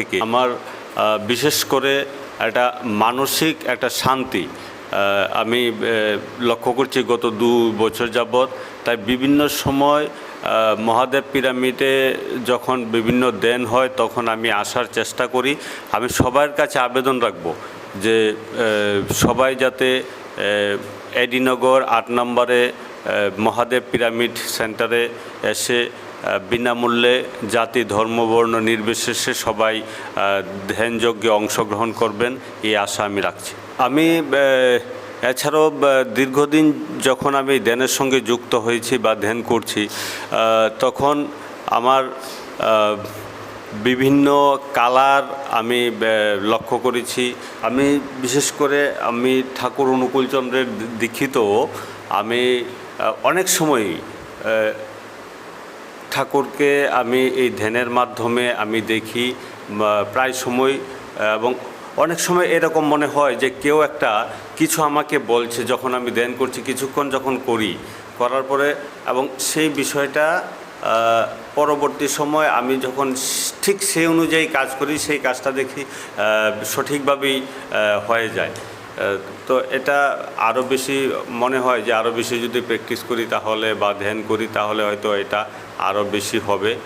থেকে। আমার বিশেষ করে একটা মানসিক একটা শান্তি আমি লক্ষ্য করছি গত দু বছর যাবৎ, তাই বিভিন্ন সময় মহাদেব পিরামিডে যখন বিভিন্ন দেন হয়, তখন আমি আসার চেষ্টা করি। আমি সবার কাছে আবেদন রাখব যে সবাই যাতে এডিনগর আট নম্বরে মহাদেব পিরামিড সেন্টারে এসে বিনামূল্যে জাতি ধর্ম বর্ণ নির্বিশেষে সবাই আহ, ধ্যানযজ্ঞে অংশগ্রহণ করবেন এই আশা আমি রাখছি। আমি এছাড়াও দীর্ঘদিন যখন আমি ধ্যানের সঙ্গে যুক্ত হয়েছি বা ধ্যান করছি তখন আমার বিভিন্ন কালার আমি লক্ষ্য করেছি। আমি বিশেষ করে আমি ঠাকুর অনুকূলচন্দ্রের দীক্ষিত আমি অনেক সময়ই আহ, ঠাকুরকে আমি এই ধ্যানের মাধ্যমে আমি দেখি প্রায় সময়, এবং অনেক সময় এরকম মনে হয় যে কেউ একটা কিছু আমাকে বলছে, যখন আমি ধ্যান করছি, কিছুক্ষণ যখন করি, করার পরে, এবং সেই বিষয়টা পরবর্তী সময় আমি যখন ঠিক সেই অনুযায়ী কাজ করি, সেই কাজটা দেখি সঠিকভাবেই হয়ে যায়। তো এটা আরও বেশি মনে হয় যে আরও বেশি যদি প্র্যাকটিস করি তাহলে বা ধ্যান করি তাহলে হয়তো এটা আরও বেশি হবে।